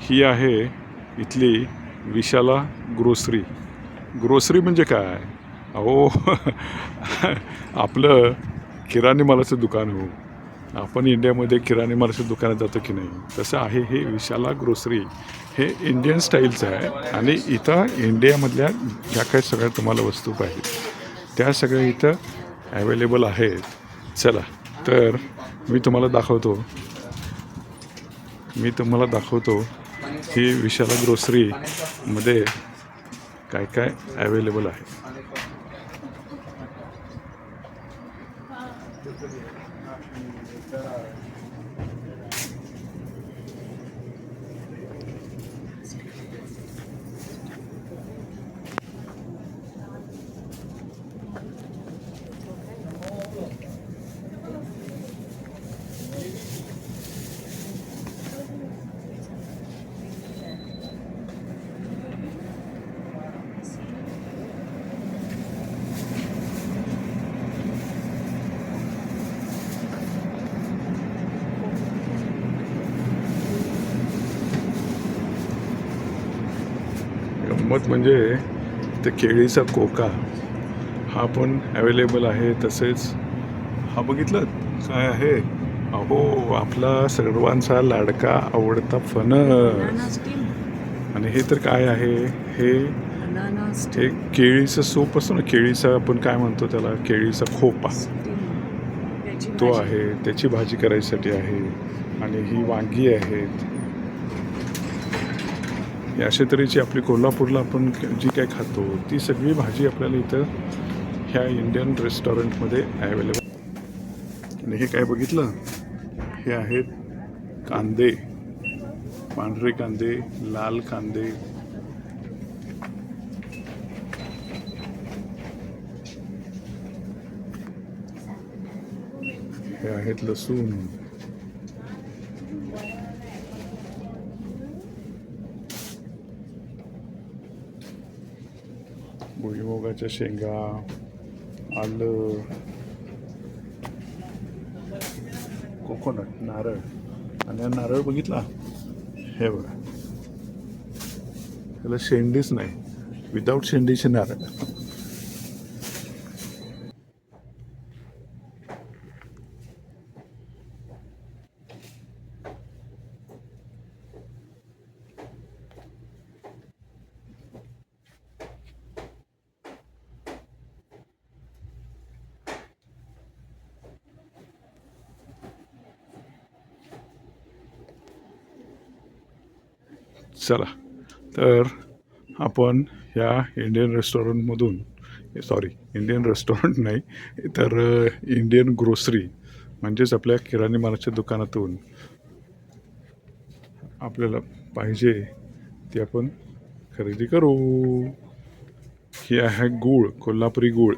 ही आहे इथली विशाला grocery. Grocery म्हणजे काय? अहो आपलं किराणी मालाचं दुकान हो. आपण इंडियामध्ये किराणी मालाच्या दुकानात जातो की नाही? तसं आहे हे विशाला ग्रोसरी. हे इंडियन स्टाईलचं आहे आणि इथं इंडियामधल्या ज्या काही सगळ्या तुम्हाला वस्तू पाहिजे त्या सगळ्या इथं ॲवेलेबल आहेत. चला तर मी तुम्हाला दाखवतो. मी तुम्हाला दाखवतो की विशाला ग्रोसरीमध्ये काय काय ॲवेलेबल आहे. गंमत म्हणजे ते केळीचा कोका. हा पण अवेलेबल आहे तसेच हा बघितलं काय आहे? अहो आपला सर्वांचा लाडका आवडता फणस. आणि हे तर काय आहे? हे हे केळीचं सूप असतो ना केळीचा आपण काय म्हणतो त्याला? केळीचा खोपा. तो. आहे त्याची भाजी करायसाठी आहे. आणि ही वांगी आहेत अशा तऱ्हेची आपली कोल्हापूरला आपण जी काय खातो ती सगळी भाजी आपल्याला इथं ह्या इंडियन रेस्टॉरंटमध्ये अवेलेबल आणि हे काय बघितलं? हे आहेत कांदे. पांढरे कांदे लाल कांदे. हे आहेत लसूण. भुईमुगाच्या शेंगा आलं कोकोनट नारळ. आणि हा नारळ बघितला? हे बघा. त्याला शेंडीच नाही. विदाऊट शेंडीचे नारळ. चला. तर आपण ह्या इंडियन रेस्टॉरंटमधून सॉरी इंडियन रेस्टॉरंट नाही तर इंडियन ग्रोसरी म्हणजेच आपल्या किराणी मालाच्या दुकानातून आपल्याला पाहिजे ती आपण खरेदी करू. ही आहे गूळ कोल्हापुरी गूळ.